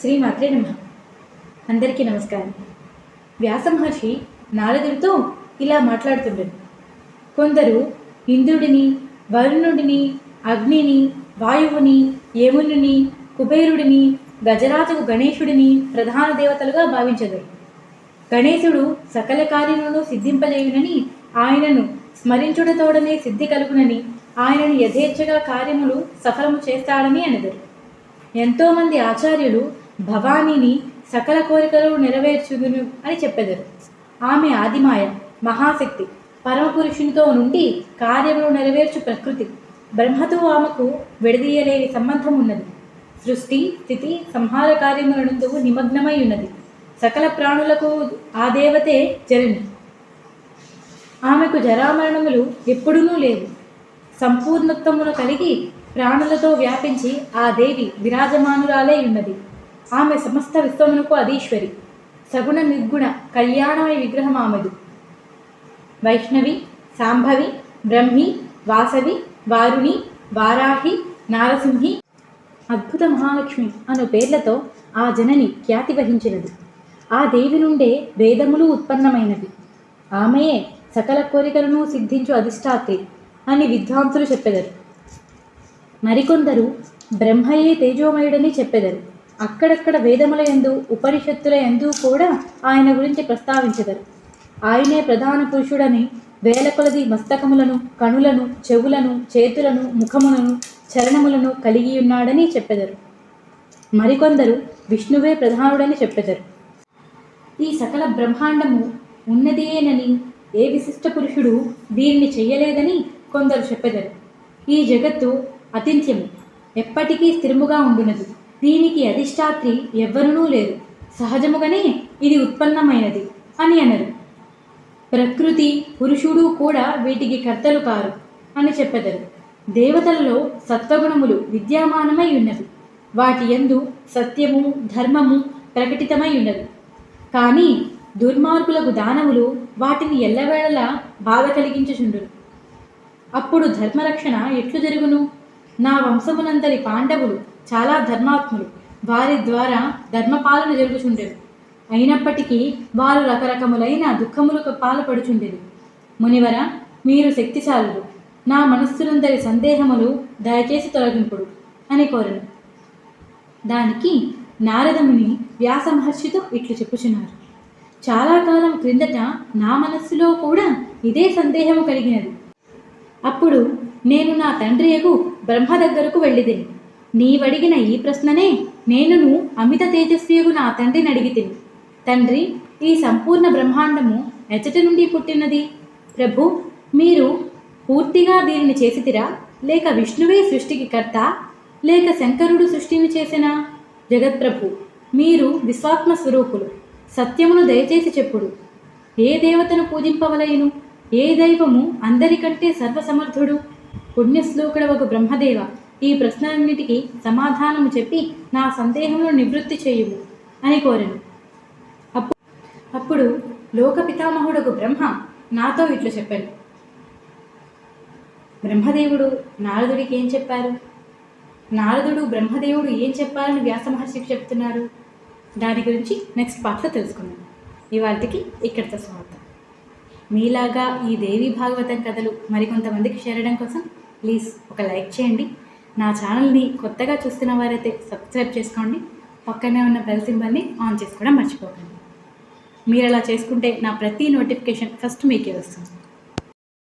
శ్రీ మాత్రే నమ. అందరికీ నమస్కారం. వ్యాస మహర్షి నారదుడితో ఇలా మాట్లాడుతుండడు కొందరు ఇంద్రుడిని వరుణుడిని అగ్నిని వాయువుని యమునుని కుబేరుడిని గజరాజకు గణేశుడిని ప్రధాన దేవతలుగా భావించదు గణేశుడు సకల కార్యములను సిద్ధింపలేవునని ఆయనను స్మరించుడతోడనే సిద్ధి కలుగునని ఆయనను యథేచ్ఛగా కార్యములు సఫలము చేస్తాడని అనెదరు. ఎంతోమంది ఆచార్యులు భవానీని సకల కోరికలు నెరవేర్చుదును అని చెప్పెదరు. ఆమె ఆదిమాయ మహాశక్తి పరమపురుషునితో నుండి కార్యములు నెరవేర్చు ప్రకృతి. బ్రహ్మతో ఆమెకు విడదీయలేని సంబంధం ఉన్నది. సృష్టి స్థితి సంహార కార్యములందు నిమగ్నమై ఉన్నది. సకల ప్రాణులకు ఆ దేవతే జనని. ఆమెకు జరామరణములు ఎప్పుడూ లేవు. సంపూర్ణత్వమును కలిగి ప్రాణులతో వ్యాపించి ఆ దేవి విరాజమానురాలే ఉన్నది. ఆమె సమస్త విశ్వమునకు అధీశ్వరి. సగుణ నిర్గుణ కళ్యాణమయ విగ్రహం ఆమెదు. వైష్ణవి సాంభవి బ్రహ్మి వాసవి వారుణి వారాహి నారసింహి అద్భుత మహాలక్ష్మి అను పేర్లతో ఆ జనని ఖ్యాతి వహించినది. ఆ దేవి నుండే వేదములు ఉత్పన్నమైనవి. ఆమెయే సకల కోరికలను సిద్ధించు అధిష్టాత్రి అని విద్వాంసులు చెప్పెదరు. మరికొందరు బ్రహ్మయే తేజోమయుడని చెప్పెదరు. అక్కడక్కడ వేదముల ఎందు ఉపనిషత్తుల ఎందు కూడా ఆయన గురించి ప్రస్తావించెదరు. ఆయనే ప్రధాన పురుషుడని వేల కొలది మస్తకములను కనులను చెవులను చేతులను ముఖములను చరణములను కలిగి ఉన్నాడని చెప్పెదరు. మరికొందరు విష్ణువే ప్రధానుడని చెప్పెదరు. ఈ సకల బ్రహ్మాండము ఉన్నదేనని ఏ విశిష్ట పురుషుడు దీన్ని చెయ్యలేదని కొందరు చెప్పెదరు. ఈ జగత్తు అతింత్యము ఎప్పటికీ స్థిరముగా ఉండినది. దీనికి అధిష్టాత్రి ఎవ్వరునూ లేరు. సహజముగానే ఇది ఉత్పన్నమైనది అని అనరు. ప్రకృతి పురుషుడు కూడా వీటికి కర్తలు కారు అని చెప్పెదరు. దేవతలలో సత్వగుణములు విద్యమానమై ఉన్నవి. వాటి ఎందు సత్యము ధర్మము ప్రకటితమై ఉన్నది కానీ దుర్మార్గులకు దానవులు వాటిని ఎల్లవేళలా బాధ కలిగించుచుండును. అప్పుడు ధర్మరక్షణ ఎట్లు జరుగును? నా వంశమునందరి పాండవులు చాలా ధర్మాత్ములు. వారి ద్వారా ధర్మపాలన జరుగుచుండేది అయినప్పటికీ వారు రకరకములైన దుఃఖములకు పాల్పడుచుండేది మునివర మీరు శక్తిశాలులు. నా మనస్సులందరి సందేహములు దయచేసి తొలగింపుడు అని కోరను. దానికి నారదముని వ్యాస మహర్షితో ఇట్లు చెప్పుచున్నారు. చాలా కాలం క్రిందట నా మనస్సులో కూడా ఇదే సందేహము కలిగినది. అప్పుడు నేను నా తండ్రియకు బ్రహ్మ దగ్గరకు వెళ్ళిదేను. నీవడిగిన ఈ ప్రశ్ననే నేనును అమిత తేజస్వియగు నా తండ్రిని అడిగితిని. తండ్రి ఈ సంపూర్ణ బ్రహ్మాండము ఎచ్చటి నుండి పుట్టినది. ప్రభు మీరు పూర్తిగా దీనిని చేసితిరా? లేక విష్ణువే సృష్టికి కర్త? లేక శంకరుడు సృష్టిని చేసినా? జగత్ప్రభు మీరు విశ్వాత్మ స్వరూపులు. సత్యమును దయచేసి చెప్పుడు. ఏ దేవతను పూజింపవలయను? ఏ దైవము అందరికంటే సర్వసమర్థుడు? పుణ్యశ్లోకుడవకు బ్రహ్మదేవ. ఈ ప్రశ్నలన్నిటికీ సమాధానము చెప్పి నా సందేహంలో నివృత్తి చేయుము అని కోరెను. అప్పు అప్పుడు లోకపితామహుడకు బ్రహ్మ నాతో ఇట్లు చెప్పాను. బ్రహ్మదేవుడు నారదుడికి ఏం చెప్పారు? నారదుడు బ్రహ్మదేవుడు ఏం చెప్పారని వ్యాస మహర్షికి చెప్తున్నారు? దాని గురించి నెక్స్ట్ పార్ట్లో తెలుసుకుందాం. ఇవాళకి ఇక్కడితో స్వాగతం మీలాగా ఈ దేవి భాగవతం కథలు మరికొంతమందికి చేరడం కోసం ప్లీజ్ ఒక లైక్ చేయండి. నా ఛానల్ని కొత్తగా చూస్తున్న వారైతే సబ్స్క్రైబ్ చేసుకోండి. పక్కనే ఉన్న బెల్ సింబల్ని ఆన్ చేసుకోవడం మర్చిపోకండి. మీరు అలా చేసుకుంటే నా ప్రతి నోటిఫికేషన్ ఫస్ట్ మీకే వస్తుంది.